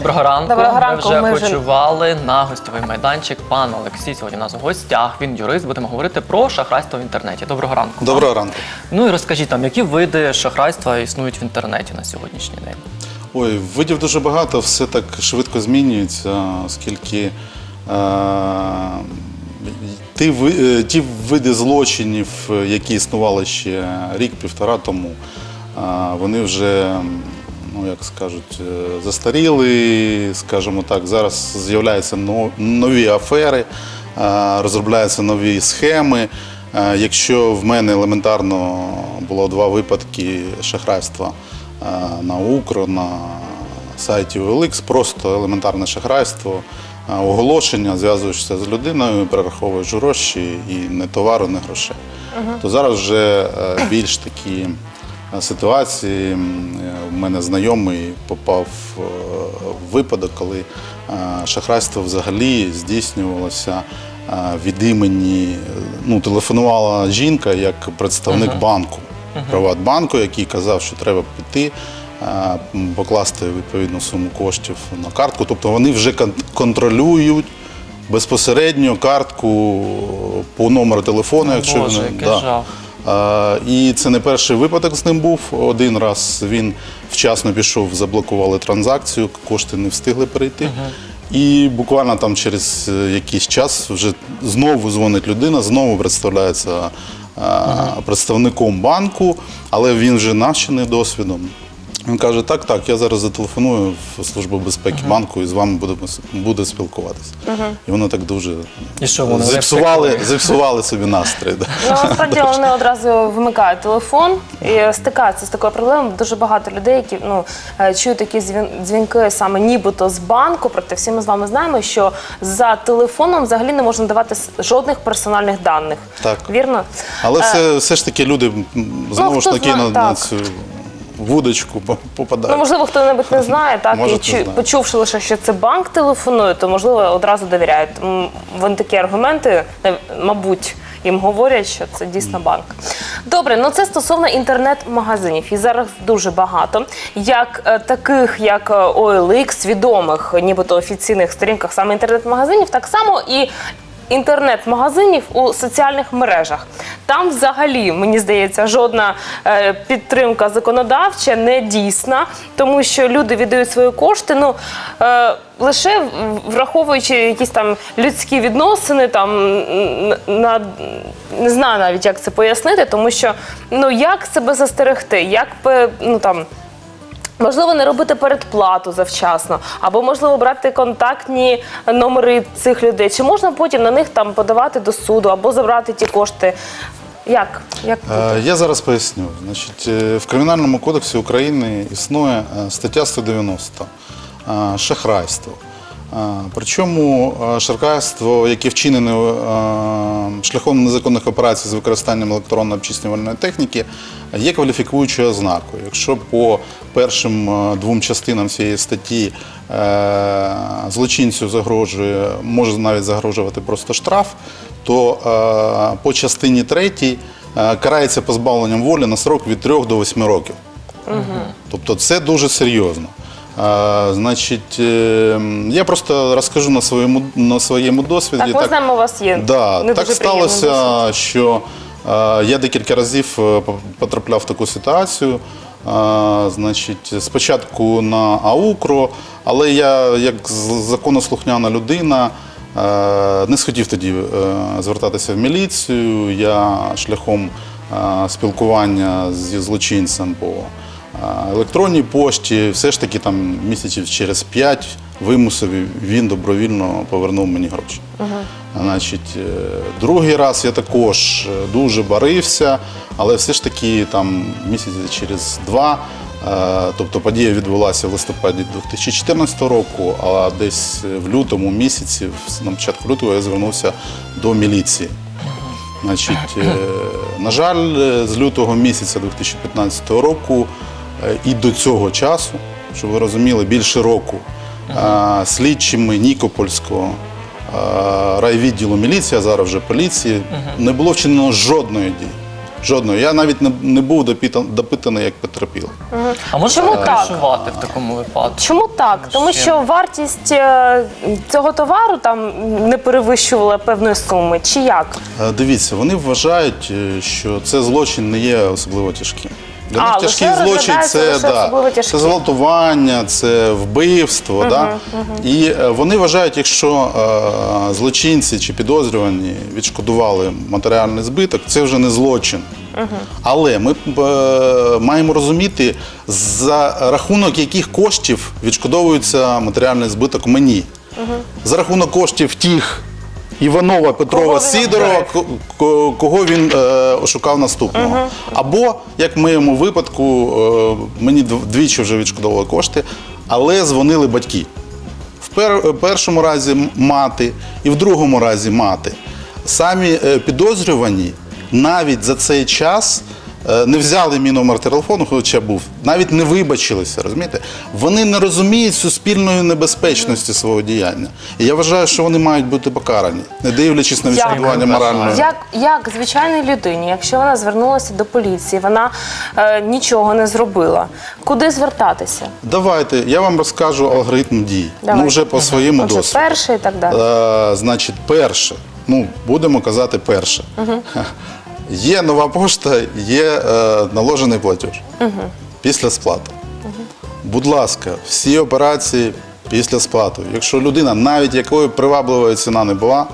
Доброго ранку. Доброго ранку, Ми вже ми вже- почували на гостьовий майданчик. Пан Олексій сьогодні у нас у гостях. Він юрист. Будемо говорити про шахрайство в інтернеті. Доброго ранку. Доброго ранку. Ну і розкажіть там, які види шахрайства існують в інтернеті на сьогоднішній день. Ой, видів дуже багато, все так швидко змінюється, оскільки е, ті, ви- е, ті види злочинів, е, які існували ще рік-півтора тому, е, вони вже, ну як скажуть, е, застаріли, скажімо так, зараз з'являються нові афери, е, розробляються нові схеми. Е, Якщо в мене елементарно було два випадки шахрайства на Укро, на сайті OLX, просто елементарне шахрайство, оголошення, зв'язуєшся з людиною, перераховуєш гроші і не товару, не грошей. То зараз вже більш такі ситуації. М, е, У мене знайомий попав е, в випадок, коли е, шахрайство взагалі здійснювалося е, від імені, е, ну, телефонувала жінка як представник банку, Приватбанку, який казав, що треба піти. е, Покласти відповідну суму коштів на картку. Тобто вони вже кон- контролюють безпосередньо картку по номеру телефону, якщо Боже, жах. Е, І це не перший випадок з ним був. Один раз він вчасно пішов, заблокували транзакцію, кошти не встигли перейти. І буквально там через е, якийсь час вже знову дзвонить людина, знову представляється представником банку, але він вже навчений досвідом. Він каже: так, так, я зараз зателефоную в службу безпеки банку і з вами будемо буде спілкуватися. І воно так дуже І що, вони зіпсували, зіпсували собі настрій. да. Ну, насправді вони одразу вимикають телефон і стикаються з такою проблемою. Дуже багато людей, які ну е, чують такі дзвін- дзвінки саме нібито з банку. Проте всі ми з вами знаємо, що за телефоном взагалі не можна давати с- жодних персональних даних. Так. Вірно? Але Е, все, все ж таки люди м, знову ж хто таки зна- на, на так. цю вудочку по- Ну, можливо, хто-небудь не знає, так Може, і хто знає. почувши лише, що це банк телефонує, то можливо одразу довіряють. М, Вони такі аргументи, е, мабуть. Їм говорять, що це дійсно банк. Добре, ну це стосовно інтернет-магазинів. І зараз дуже багато. Як е, таких, як е, OLX, відомих, нібито офіційних сторінках саме інтернет-магазинів, так само і інтернет-магазинів у соціальних мережах. Там взагалі, мені здається, жодна е, підтримка законодавча не дійсна, тому що люди віддають свої кошти. Ну е, лише враховуючи якісь там людські відносини, там на не знаю навіть як це пояснити, тому що ну як себе застерегти, як ну там. Можливо, не робити передплату завчасно, або можливо брати контактні номери цих людей. Чи можна потім на них там подавати до суду або забрати ті кошти? Як? Як Е, Я зараз поясню. Значить, е, в Кримінальному кодексі України існує е, стаття 190 е, шахрайство. Е, Причому е, шахрайство, яке вчинене е, шляхом незаконних операцій з використанням електронно обчислювальної техніки, є кваліфікуючою ознакою. Якщо по першим е, двом частинам цієї статті е, злочинцю загрожує, може навіть загрожувати просто штраф, то е, по частині третій е, карається позбавленням волі на срок від 3 до 8 років. Тобто це дуже серйозно. Е, значить, я просто розкажу на своєму, на своєму досвіді. так, ми знаємо, у вас є Да, не так дуже приємний досвід. сталося, що е, я декілька разів потрапляв в таку ситуацію. Е, значить, спочатку на АУКРО, але я, як законослухняна людина, не схотів тоді е, звертатися в міліцію. Я шляхом е, спілкування зі злочинцем по е, електронній пошті, все ж таки там місяців через п'ять вимусив, він добровільно повернув мені гроші. Значить, е, другий раз я також е, дуже барився, але все ж таки там місяці через два. Е, Тобто подія відбулася в листопаді 2014 року, а десь в лютому місяці, на початку лютого, я звернувся до міліції. Значить, е, на жаль, е, з лютого місяця 2015 року і до цього часу, щоб ви розуміли, більше року слідчими Нікопольського райвідділу міліції, а зараз вже поліції, не було вчинено жодної дії. Жодної. Я навіть не, не був допитан, допитаний як потерпілий. А можна Чому так? кришувати в такому випадку? Чому так? Тому ще? що вартість е, цього товару там не перевищувала певної суми. Чи як? Е, Дивіться, вони вважають, е, що це злочин не є особливо тяжким. Для них тяжкий злочин це, да, це зґвалтування, це вбивство. да? І е, вони вважають, якщо е, злочинці чи підозрювані відшкодували матеріальний збиток, це вже не злочин. Але ми е, маємо розуміти, за рахунок яких коштів відшкодовується матеріальний збиток мені. За рахунок коштів тих Іванова, Петрова, ко- кого він е, ошукав наступного. Або, як в моєму випадку, е, мені дв- двічі вже відшкодовували кошти, але дзвонили батьки. В пер- першому разі м- мати і в другому разі мати. Самі е, підозрювані навіть за цей час е, не взяли мій номер телефону, хоча був, навіть не вибачилися, розумієте? Вони не розуміють суспільної небезпечності свого діяння. І я вважаю, що вони мають бути покарані, не дивлячись на відшкодування морального. Як, як звичайній людині, якщо вона звернулася до поліції, вона е, нічого не зробила, куди звертатися? Давайте, я вам розкажу алгоритм дій. Давай. Ну, вже по своєму Отже, досвіду. перше і так далі. Е, значить, перше, ну будемо казати перше. Є нова пошта, є е, наложений платеж після сплати. Будь ласка, всі операції після сплати. Якщо людина, навіть якою привабливою ціна не була,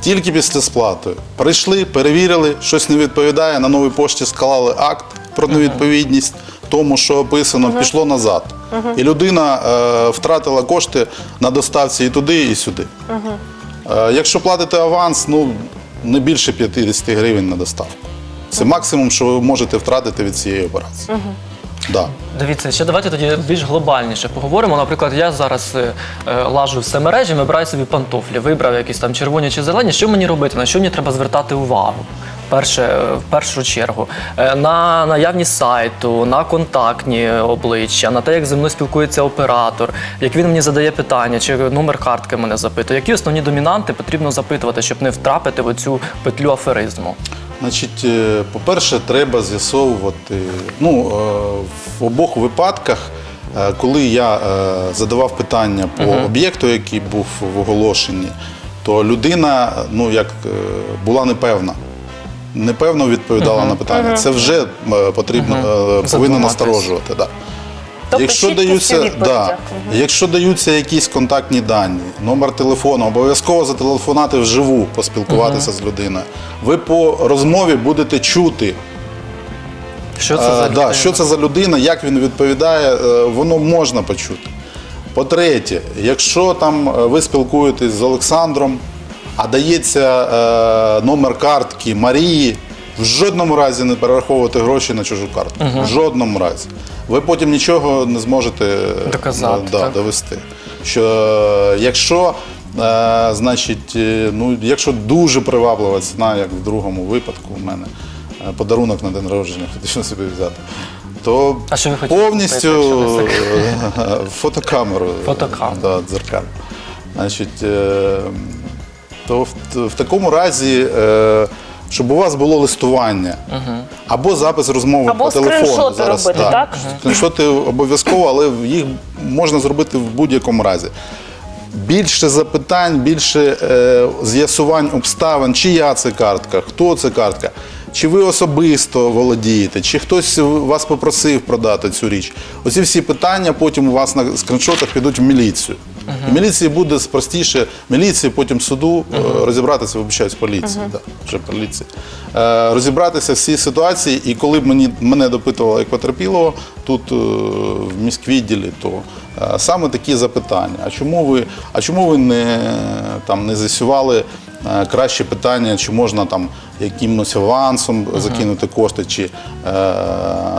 тільки після сплати прийшли, перевірили, щось не відповідає, на новій пошті склали акт про невідповідність тому, що описано, пішло назад. І людина е, втратила кошти на доставці і туди, і сюди. Е, Якщо платите аванс, ну не більше 50 гривень на доставку. Це максимум, що ви можете втратити від цієї операції. Да. Дивіться, ще давайте тоді більш глобальніше поговоримо. Наприклад, я зараз е, е, лажу все мережі, вибираю собі пантофлі, вибрав якісь там червоні чи зелені. Що мені робити? На що мені треба звертати увагу? Перше, в першу чергу, Е, на наявність сайту, на контактні обличчя, на те, як зі мною спілкується оператор, як він мені задає питання, чи номер картки мене запитує. Які основні домінанти потрібно запитувати, щоб не втрапити в цю петлю аферизму? Значить, е, по-перше, треба з'ясовувати. Ну, е, в обох випадках, коли я задавав питання по об'єкту, який був в оголошенні, то людина ну, як, була непевна. Непевно відповідала на питання. Це вже е, потрібно, е, повинно Задуматись. насторожувати. Да. Тобто якщо, чіткість у даються, відповідях. да, Мгм. якщо даються якісь контактні дані, номер телефону, обов'язково зателефонувати вживу, поспілкуватися з людиною. Ви по розмові будете чути, Що це е, за да, людина? що це за людина, як він відповідає, е, воно можна почути. По-третє, якщо там е, ви спілкуєтесь з Олександром, а дається е, номер картки Марії, в жодному разі не перераховувати гроші на чужу картку. В жодному разі. Ви потім нічого не зможете е, Доказати, да, так? довести. Що е, якщо, е, значить, ну, якщо дуже приваблива ціна, як в другому випадку у мене, подарунок на день народження хотів собі взяти. То А що ви повністю е, фотокамеру. Фотокамеру. Да. Значить, е, то в, в такому разі, е, щоб у вас було листування або запис розмови Або по телефону. скріншоти зараз, робити, так? Скріншоти обов'язково, але їх можна зробити в будь-якому разі. Більше запитань, більше е, з'ясувань обставин, чия це картка, хто це картка, чи ви особисто володієте, чи хтось вас попросив продати цю річ. Оці всі питання потім у вас на скріншотах підуть в міліцію. В міліції буде простіше, міліції, потім суду угу. розібратися, вибачаюсь, поліції, да, вже поліції. Е, розібратися в цій ситуації, і коли б мені, мене допитували як потерпілого тут е, в міськвідділі, то е, саме такі запитання. А чому ви, а чому ви не, там, не з'ясували краще питання, чи можна там якимось авансом закинути кошти, чи е,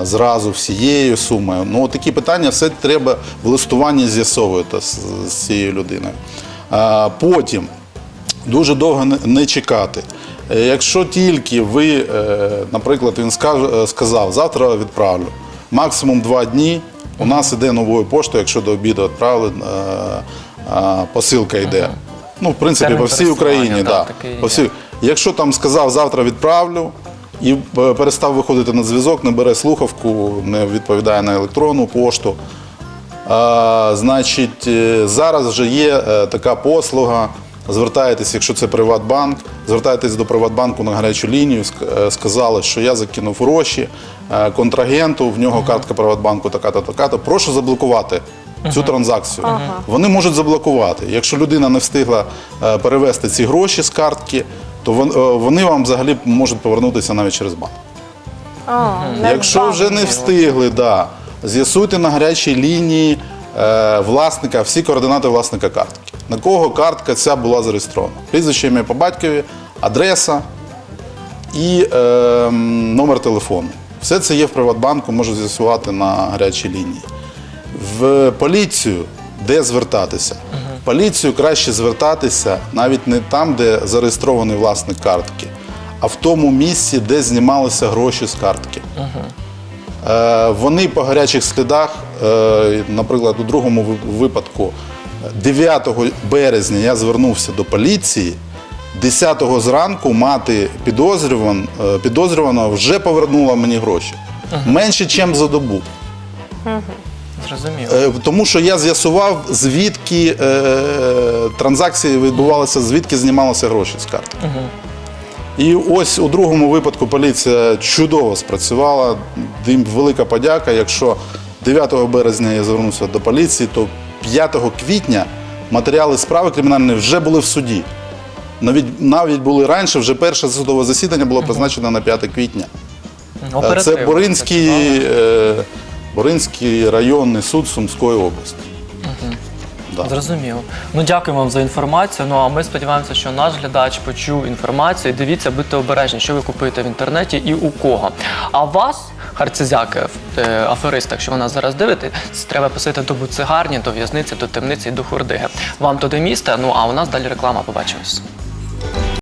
зразу всією сумою? Ну, такі питання все треба в листуванні з'ясовувати з, з цією людиною. Е, потім дуже довго не- чекати. Е, Якщо тільки ви, е, наприклад, він е, сказав, завтра відправлю, максимум два дні, у нас іде новою поштою, якщо до обіду відправили, е, е, посилка йде. Ну, в принципі, Термін по всій Україні, да, да, такий по всій. Якщо там сказав, завтра відправлю, і е, перестав виходити на зв'язок, не бере слухавку, не відповідає на електронну пошту. А, значить, е, зараз вже є е, така послуга. Звертаєтесь, якщо це Приватбанк, звертаєтесь до Приватбанку на гарячу лінію, ск- е, сказали, що я закинув гроші е, контрагенту, в нього картка Приватбанку така-то, така-то. Прошу заблокувати цю транзакцію. Вони можуть заблокувати. Якщо людина не встигла е, перевести ці гроші з картки, то вон- е, вони вам взагалі можуть повернутися навіть через банк. А, Якщо вже не встигли, да, з'ясуйте на гарячій лінії е, власника, всі координати власника картки. На кого картка ця була зареєстрована. Прізвище ім'я по батькові, адреса і е, м, номер телефону. Все це є в Приватбанку, можу з'ясувати на гарячій лінії. В поліцію де звертатися? В поліцію краще звертатися навіть не там, де зареєстрований власник картки, а в тому місці, де знімалися гроші з картки. Е, Вони по гарячих слідах, е, наприклад, у другому ви- випадку, 9 березня я звернувся до поліції. 10 зранку мати підозрюван, е, підозрюваного вже повернула мені гроші. Менше, ніж за добу. Зрозуміло. Е, Тому що я з'ясував, звідки е, транзакції відбувалися, звідки знімалися гроші з картки. І ось у другому випадку поліція чудово спрацювала. Їм велика подяка. Якщо 9 березня я звернувся до поліції, то 5 квітня матеріали справи кримінальної вже були в суді. Навіть, навіть були раніше, вже перше судове засідання було призначено на 5 квітня. Е, Це Оперативно Боринський, е, Боринський районний суд Сумської області. Да. Зрозуміло. Ну дякую вам за інформацію. Ну а ми сподіваємося, що наш глядач почув інформацію. Дивіться, будьте обережні, що ви купуєте в інтернеті і у кого. А вас, харцизяки, е, аферисти, якщо ви нас зараз дивитесь, треба посити до буцегарні, до в'язниці, до темниці і до хурдиги. Вам туди міста. Ну а у нас далі реклама. Побачимось.